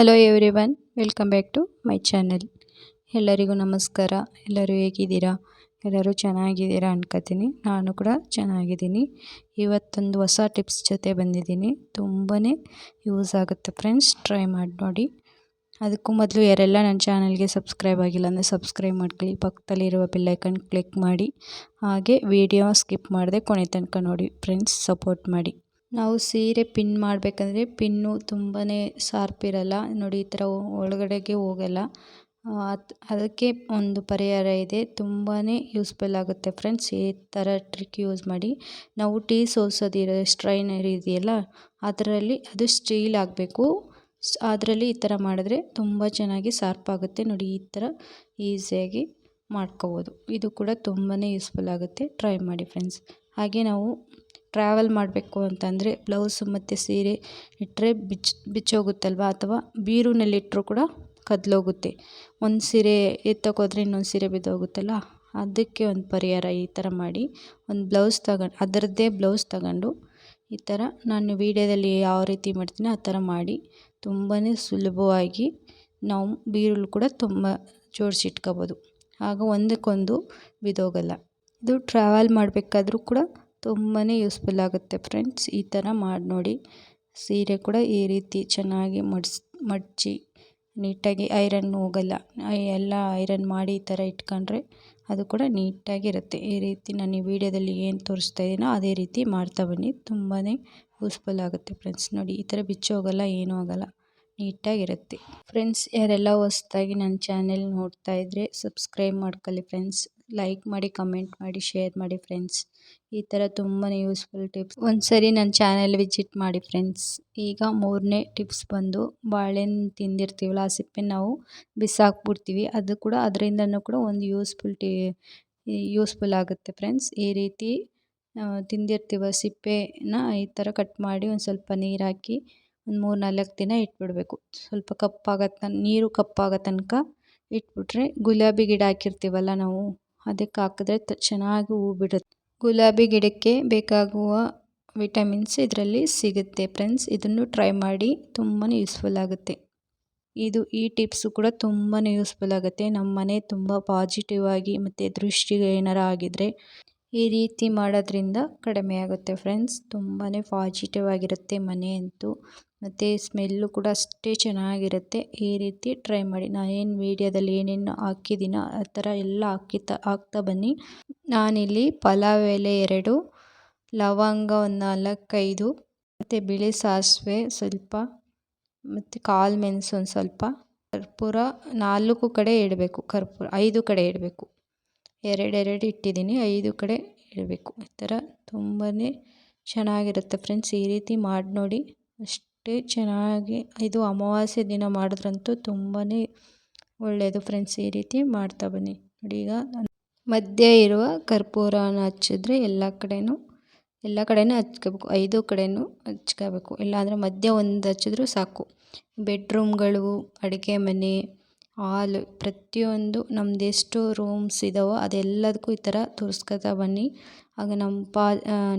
Hello everyone welcome back to my channel ಎಲ್ಲರಿಗೂ ನಮಸ್ಕಾರ, ಎಲ್ಲರೂ ಹೇಗಿದ್ದೀರಾ? ಎಲ್ಲರೂ ಚೆನ್ನಾಗಿದ್ದೀರಾ ಅನ್ಕೋತೀನಿ. ನಾನು ಕೂಡ ಚೆನ್ನಾಗಿದ್ದೀನಿ. ಇವತ್ತೊಂದು ಹೊಸ ಟಿಪ್ಸ್ ಜೊತೆ ಬಂದಿದ್ದೀನಿ. ತುಂಬಾ ಯೂಸ್ ಆಗುತ್ತೆ ಫ್ರೆಂಡ್ಸ್ ಟ್ರೈ ಮಾಡಿ ನೋಡಿ. ಅದಕ್ಕೂ ಮೊದಲು ಯಾರೆಲ್ಲ ನನ್ನ ಚಾನಲ್ಗೆ ಸಬ್ಸ್ಕ್ರೈಬ್ ಆಗಿಲ್ಲ ಅಂದರೆ ಸಬ್ಸ್ಕ್ರೈಬ್ ಮಾಡ್ಕೊಳ್ಳಿ. ಪಕ್ಕದಲ್ಲಿರುವ ಬೆಲ್ಲೈಕನ್ ಕ್ಲಿಕ್ ಮಾಡಿ. ಹಾಗೆ ವಿಡಿಯೋ ಸ್ಕಿಪ್ ಮಾಡದೆ ಕೊನೆ ತನಕ ನೋಡಿ. ಫ್ರೆಂಡ್ಸ್ ಸಪೋರ್ಟ್ ಮಾಡಿ. ನಾವು ಸೀರೆ ಪಿನ್ ಮಾಡಬೇಕಂದ್ರೆ ಪಿನ್ನು ತುಂಬಾ ಶಾರ್ಪ್ ಇರಲ್ಲ ನೋಡಿ, ಈ ಥರ ಒಳಗಡೆಗೆ ಹೋಗಲ್ಲ. ಅದಕ್ಕೆ ಒಂದು ಪರಿಹಾರ ಇದೆ. ತುಂಬಾ ಯೂಸ್ಫುಲ್ ಆಗುತ್ತೆ ಫ್ರೆಂಡ್ಸ್. ಈ ಥರ ಟ್ರಿಕ್ ಯೂಸ್ ಮಾಡಿ. ನಾವು ಟೀ ಸೋಸೋದಿರೋ ಸ್ಟ್ರೈನರ್ ಇದೆಯಲ್ಲ, ಅದರಲ್ಲಿ ಅದು ಸ್ಟೀಲ್ ಆಗಬೇಕು. ಅದರಲ್ಲಿ ಈ ಥರ ಮಾಡಿದ್ರೆ ತುಂಬ ಚೆನ್ನಾಗಿ ಶಾರ್ಪ್ ಆಗುತ್ತೆ ನೋಡಿ, ಈ ಥರ ಈಸಿಯಾಗಿ ಮಾಡ್ಕೋಬೋದು. ಇದು ಕೂಡ ತುಂಬಾ ಯೂಸ್ಫುಲ್ ಆಗುತ್ತೆ. ಟ್ರೈ ಮಾಡಿ ಫ್ರೆಂಡ್ಸ್. ಹಾಗೆ ನಾವು ಟ್ರಾವೆಲ್ ಮಾಡಬೇಕು ಅಂತಂದರೆ ಬ್ಲೌಸು ಮತ್ತು ಸೀರೆ ಇಟ್ಟರೆ ಬಿಚ್ಚಿ ಬಿಚ್ಚೋಗುತ್ತಲ್ವ? ಅಥವಾ ಬೀರುನಲ್ಲಿಟ್ಟರೂ ಕೂಡ ಕದ್ಲೋಗುತ್ತೆ. ಒಂದು ಸೀರೆ ಎತ್ತೋಕೋದ್ರೆ ಇನ್ನೊಂದು ಸೀರೆ ಬಿದ್ದೋಗುತ್ತಲ್ಲ? ಅದಕ್ಕೆ ಒಂದು ಪರಿಹಾರ ಈ ಥರ ಮಾಡಿ, ಒಂದು ಬ್ಲೌಸ್ ತಗೊಂಡು, ಅದರದ್ದೇ ಬ್ಲೌಸ್ ತಗೊಂಡು ಈ ಥರ ನಾನು ವೀಡಿಯೋದಲ್ಲಿ ಯಾವ ರೀತಿ ಮಾಡ್ತೀನಿ ಆ ಥರ ಮಾಡಿ ತುಂಬಾ ಸುಲಭವಾಗಿ ನಾವು ಬೀರುಳು ಕೂಡ ತುಂಬ ಜೋಡಿಸಿಟ್ಕೋಬೋದು ಆಗ ಒಂದಕ್ಕೊಂದು ಬಿದ್ದೋಗಲ್ಲ. ಇದು ಟ್ರಾವೆಲ್ ಮಾಡಬೇಕಾದ್ರೂ ಕೂಡ ತುಂಬಾ ಯೂಸ್ಫುಲ್ ಆಗುತ್ತೆ ಫ್ರೆಂಡ್ಸ್ ಈ ಥರ ಮಾಡಿ ನೋಡಿ. ಸೀರೆ ಕೂಡ ಈ ರೀತಿ ಚೆನ್ನಾಗಿ ಮಡ್ಸ್, ಮಡಚಿ, ನೀಟಾಗಿ ಐರನ್ ಹೋಗಲ್ಲ. ಎಲ್ಲ ಐರನ್ ಮಾಡಿ ಈ ಥರ ಇಟ್ಕೊಂಡ್ರೆ ಅದು ಕೂಡ ನೀಟಾಗಿರುತ್ತೆ ಈ ರೀತಿ ನಾನು ಈ ವಿಡಿಯೋದಲ್ಲಿ ಏನು ತೋರಿಸ್ತಾ ಇದ್ದೀನೋ ಅದೇ ರೀತಿ ಮಾಡ್ತಾ ಬನ್ನಿ. ತುಂಬಾ ಯೂಸ್ಫುಲ್ ಆಗುತ್ತೆ ಫ್ರೆಂಡ್ಸ್ ನೋಡಿ, ಈ ಥರ ಬಿಚ್ಚೋಗಲ್ಲ ಏನೂ ಆಗೋಲ್ಲ. ನೀಟಾಗಿರುತ್ತೆ ಫ್ರೆಂಡ್ಸ್ ಯಾರೆಲ್ಲ ಹೊಸ್ದಾಗಿ ನನ್ನ ಚಾನೆಲ್ ನೋಡ್ತಾ ಇದ್ದರೆ ಸಬ್ಸ್ಕ್ರೈಬ್ ಮಾಡ್ಕೊಳ್ಳಿ ಫ್ರೆಂಡ್ಸ್ ಲೈಕ್ ಮಾಡಿ ಕಮೆಂಟ್ ಮಾಡಿ ಶೇರ್ ಮಾಡಿ ಫ್ರೆಂಡ್ಸ್ ಈ ಥರ ತುಂಬಾ ಯೂಸ್ಫುಲ್ ಟಿಪ್ಸ್ ಒಂದ್ಸರಿ ನನ್ನ ಚಾನೆಲ್ ವಿಸಿಟ್ ಮಾಡಿ ಫ್ರೆಂಡ್ಸ್ ಈಗ ಮೂರನೇ ಟಿಪ್ಸ್ ಬಂದು ಬಾಳೆಹಣ್ಣು ತಿಂದಿರ್ತೀವಲ್ಲ, ಆ ಸಿಪ್ಪೆ ನಾವು ಬಿಸಾಕ್ಬಿಡ್ತೀವಿ. ಅದು ಕೂಡ ಅದರಿಂದನೂ ಕೂಡ ಒಂದು ಯೂಸ್ಫುಲ್ ಟಿ ಯೂಸ್ಫುಲ್ ಆಗುತ್ತೆ ಫ್ರೆಂಡ್ಸ್ ಈ ರೀತಿ ತಿಂದಿರ್ತೀವ ಸಿಪ್ಪೆನ ಈ ಥರ ಕಟ್ ಮಾಡಿ ಒಂದು ಸ್ವಲ್ಪ ನೀರು ಹಾಕಿ ಒಂದು ಮೂರು ನಾಲ್ಕು ದಿನ ಇಟ್ಬಿಡಬೇಕು. ಸ್ವಲ್ಪ ಕಪ್ಪಾಗತ್ತ ನೀರು ಕಪ್ಪಾಗೋ ತನಕ ಇಟ್ಬಿಟ್ರೆ ಗುಲಾಬಿ ಗಿಡ ಹಾಕಿರ್ತೀವಲ್ಲ ನಾವು ಅದಕ್ಕೆ ಹಾಕಿದ್ರೆ ಚೆನ್ನಾಗಿ ಹೂ ಬಿಡುತ್ತೆ. ಗುಲಾಬಿ ಗಿಡಕ್ಕೆ ಬೇಕಾಗುವ ವಿಟಮಿನ್ಸ್ ಇದರಲ್ಲಿ ಸಿಗುತ್ತೆ ಫ್ರೆಂಡ್ಸ್. ಇದನ್ನು ಟ್ರೈ ಮಾಡಿ ತುಂಬಾ ಯೂಸ್ಫುಲ್ ಆಗುತ್ತೆ. ಇದು ಈ ಟಿಪ್ಸು ಕೂಡ ತುಂಬಾ ಯೂಸ್ಫುಲ್ ಆಗುತ್ತೆ. ನಮ್ಮ ಮನೆ ತುಂಬ ಪಾಸಿಟಿವ್ ಆಗಿ ಮತ್ತು ದೃಷ್ಟಿಗೆ ಏನಾರು ಆಗಿದ್ದರೆ ಈ ರೀತಿ ಮಾಡೋದ್ರಿಂದ ಕಡಿಮೆ ಆಗುತ್ತೆ ಫ್ರೆಂಡ್ಸ್. ತುಂಬಾ ಪಾಸಿಟಿವ್ ಆಗಿರುತ್ತೆ ಮನೆ ಅಂತೂ. ಮತ್ತು ಸ್ಮೆಲ್ಲು ಕೂಡ ಅಷ್ಟೇ ಚೆನ್ನಾಗಿರುತ್ತೆ. ಈ ರೀತಿ ಟ್ರೈ ಮಾಡಿ. ನಾನು ಏನು ವೀಡಿಯೋದಲ್ಲಿ ಏನೇನು ಹಾಕಿದ್ದೀನೋ ಆ ಥರ ಎಲ್ಲ ಹಾಕಿತ, ಹಾಕ್ತಾ ಬನ್ನಿ. ನಾನಿಲ್ಲಿ ಪಲಾವ್ ಎಲೆ ಎರಡು, ಲವಂಗ ಒಂದು ನಾಲ್ಕೈದು, ಮತ್ತು ಬಿಳಿ ಸಾಸಿವೆ ಸ್ವಲ್ಪ, ಮತ್ತು ಕಾಳು ಮೆಣಸು ಒಂದು ಸ್ವಲ್ಪ, ಕರ್ಪೂರ ನಾಲ್ಕು ಕಡೆ ಇಡಬೇಕು. ಕರ್ಪೂರ ಐದು ಕಡೆ ಇಡಬೇಕು. ಎರಡೆರಡು ಇಟ್ಟಿದ್ದೀನಿ, ಐದು ಕಡೆ ಇಡಬೇಕು. ಈ ಥರ ತುಂಬಾ ಚೆನ್ನಾಗಿರುತ್ತೆ ಫ್ರೆಂಡ್ಸ್, ಈ ರೀತಿ ಮಾಡಿ ನೋಡಿ. ಅಷ್ಟೇ ಚೆನ್ನಾಗಿ ಇದು ಅಮಾವಾಸ್ಯೆ ದಿನ ಮಾಡಿದ್ರಂತೂ ತುಂಬಾ ಒಳ್ಳೆಯದು ಫ್ರೆಂಡ್ಸ್, ಈ ರೀತಿ ಮಾಡ್ತಾ ಬನ್ನಿ. ನೋಡಿ ಈಗ ಮಧ್ಯೆ ಇರುವ ಕರ್ಪೂರನ ಹಚ್ಚಿದ್ರೆ ಎಲ್ಲ ಕಡೆಯೂ ಎಲ್ಲ ಕಡೆಯೂ ಹಚ್ಕೋಬೇಕು, ಐದು ಕಡೆಯೂ ಹಚ್ಕೋಬೇಕು. ಇಲ್ಲಾಂದರೆ ಮಧ್ಯ ಒಂದು ಹಚ್ಚಿದ್ರೂ ಸಾಕು. ಬೆಡ್ರೂಮ್ಗಳು, ಅಡುಗೆ ಮನೆ ಹಾಲ್, ಪ್ರತಿಯೊಂದು ನಮ್ದು ಎಷ್ಟು ರೂಮ್ಸ್ ಇದಾವೋ ಅದೆಲ್ಲದಕ್ಕೂ ಈ ಥರ ತೋರಿಸ್ಕೊತಾ ಬನ್ನಿ. ಆಗ ನಮ್ಮ ಪಾ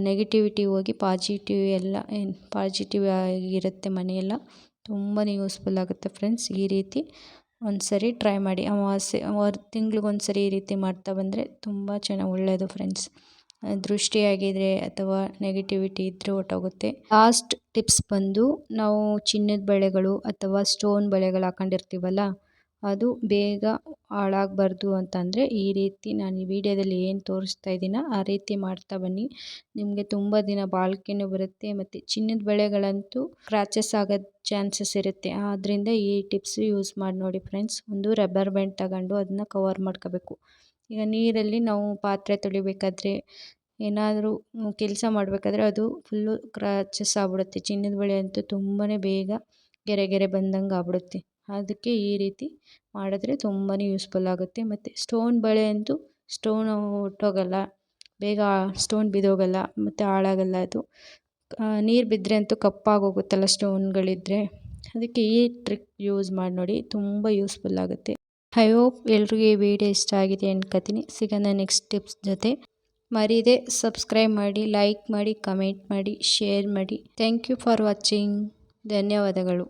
ನೆಗೆಟಿವಿಟಿ ಹೋಗಿ ಪಾಸಿಟಿವ್ ಎಲ್ಲ, ಏನು ಪಾಸಿಟಿವ್ ಆಗಿರುತ್ತೆ ಮನೆಯೆಲ್ಲ ತುಂಬಾ ಯೂಸ್ಫುಲ್ ಆಗುತ್ತೆ ಫ್ರೆಂಡ್ಸ್ ಈ ರೀತಿ ಒಂದು ಸರಿ ಟ್ರೈ ಮಾಡಿ. ಅಮಾವಾಸ್ಯೆ, ಒಂದು ಸರಿ ಈ ರೀತಿ ಮಾಡ್ತಾ ಬಂದರೆ ತುಂಬ ಚೆನ್ನಾಗಿ ಒಳ್ಳೆಯದು ಫ್ರೆಂಡ್ಸ್ ದೃಷ್ಟಿಯಾಗಿದ್ರೆ ಅಥವಾ ನೆಗೆಟಿವಿಟಿ ಇದ್ದರೆ ಹೊರ್ಟೋಗುತ್ತೆ ಲಾಸ್ಟ್ ಟಿಪ್ಸ್ ಬಂದು ನಾವು ಚಿನ್ನದ ಬಳೆಗಳು ಅಥವಾ ಸ್ಟೋನ್ ಬಳೆಗಳು ಹಾಕೊಂಡಿರ್ತೀವಲ್ಲ ಅದು ಬೇಗ ಹಾಳಾಗಬಾರ್ದು ಅಂತಂದರೆ ಈ ರೀತಿ ನಾನು ಈ ವಿಡಿಯೋದಲ್ಲಿ ಏನು ತೋರಿಸ್ತಾ ಇದ್ದೀನೋ ಆ ರೀತಿ ಮಾಡ್ತಾ ಬನ್ನಿ. ನಿಮಗೆ ತುಂಬ ದಿನ ಬಾಳಿಕೆನೂ ಬರುತ್ತೆ ಮತ್ತು ಚಿನ್ನದ ಬಳೆಗಳಂತೂ ಕ್ರ್ಯಾಚಸ್ ಆಗೋದು ಚಾನ್ಸಸ್ ಇರುತ್ತೆ. ಆದ್ದರಿಂದ ಈ ಟಿಪ್ಸ್ ಯೂಸ್ ಮಾಡಿ ನೋಡಿ ಫ್ರೆಂಡ್ಸ್ ಒಂದು ರಬ್ಬರ್ ಬ್ಯಾಂಡ್ ತಗೊಂಡು ಅದನ್ನ ಕವರ್ ಮಾಡ್ಕೋಬೇಕು. ಈಗ ನೀರಲ್ಲಿ ನಾವು ಪಾತ್ರೆ ತೊಳಿಬೇಕಾದ್ರೆ ಏನಾದರೂ ಕೆಲಸ ಮಾಡಬೇಕಾದ್ರೆ ಅದು ಫುಲ್ಲು ಕ್ರಾಚಸ್ ಆಗ್ಬಿಡುತ್ತೆ. ಚಿನ್ನದ ಬಳೆ ಅಂತೂ ತುಂಬಾ ಬೇಗ ಗೆರೆ ಗೆರೆ ಬಂದಂಗೆ ಆಗ್ಬಿಡುತ್ತೆ ಅದಕ್ಕೆ ಈ ರೀತಿ ಮಾಡಿದ್ರೆ ತುಂಬಾ ಯೂಸ್ಫುಲ್ ಆಗುತ್ತೆ. ಮತ್ತು ಸ್ಟೋನ್ ಬಳೆ ಅಂತೂ ಸ್ಟೋನ್ ಹೊರ್ಟೋಗಲ್ಲ ಬೇಗ ಸ್ಟೋನ್ ಬಿದ್ದೋಗಲ್ಲ, ಮತ್ತು ಹಾಳಾಗಲ್ಲ ಅದು. ನೀರು ಬಿದ್ದರೆ ಅಂತೂ ಕಪ್ಪಾಗೋಗುತ್ತಲ್ಲ ಸ್ಟೋನ್ಗಳಿದ್ದರೆ ಅದಕ್ಕೆ ಈ ಟ್ರಿಕ್ ಯೂಸ್ ಮಾಡಿ ನೋಡಿ, ತುಂಬ ಯೂಸ್ಫುಲ್ ಆಗುತ್ತೆ. ಐ ಹೋಪ್ ಎಲ್ರಿಗೂ ಈ ವಿಡಿಯೋ ಇಷ್ಟ ಆಗಿದೆ ಅನ್ಕೋತೀನಿ. ಸಿಗೋಣ ನೆಕ್ಸ್ಟ್ ಟಿಪ್ಸ್ ಜೊತೆ. ಮರೀದೆ ಸಬ್ಸ್ಕ್ರೈಬ್ ಮಾಡಿ ಲೈಕ್ ಮಾಡಿ ಕಮೆಂಟ್ ಮಾಡಿ ಶೇರ್ ಮಾಡಿ. ಥ್ಯಾಂಕ್ ಯು ಫಾರ್ ವಾಚಿಂಗ್ ಧನ್ಯವಾದಗಳು.